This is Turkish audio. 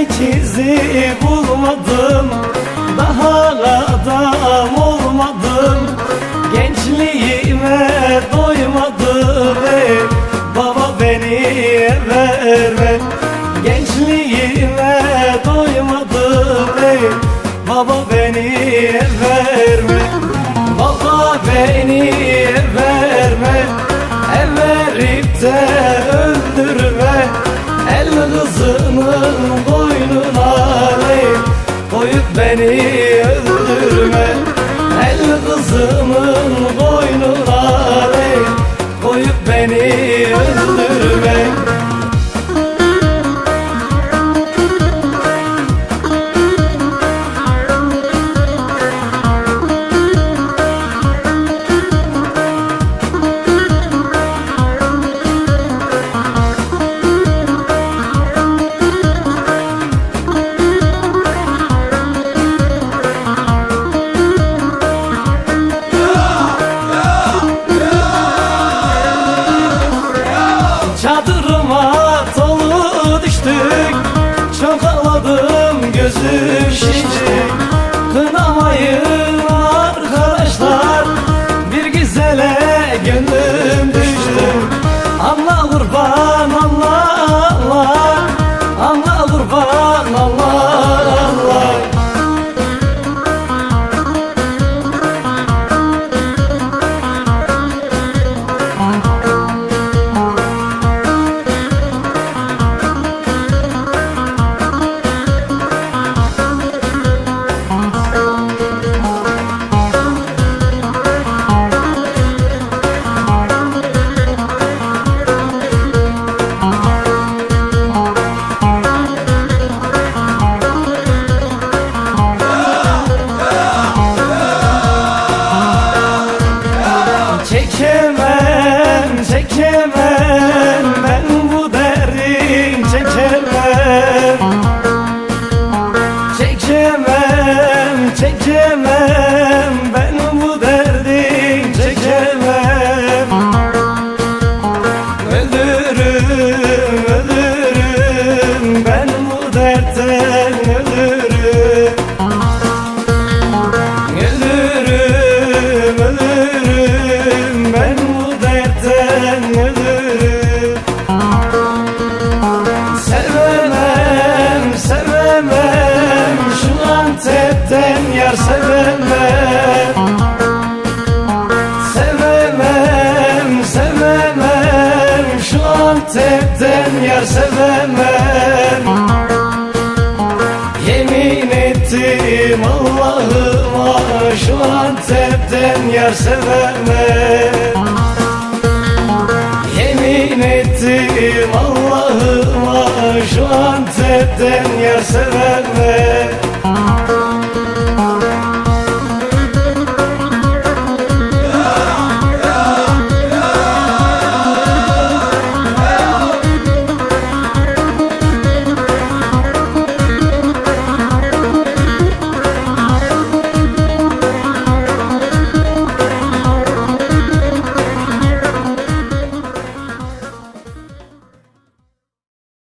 sekizi bulmadım Daha adam olmadım. Gençliğime doymadım ey Baba beni verme Gençliğime doymadım ey Baba beni verme Baba beni verme El verip beni öldürme. El kızının boynuna ey. Koyup beni öldürme gözüm şişti Yeah. Yar sevemem. Sevemem, sevemem. Şu Antep'ten yar sevemem. Yemin ettim Allah'ıma şu Antep'ten yar sevemem. Yemin ettim Allah'ıma şu Antep'ten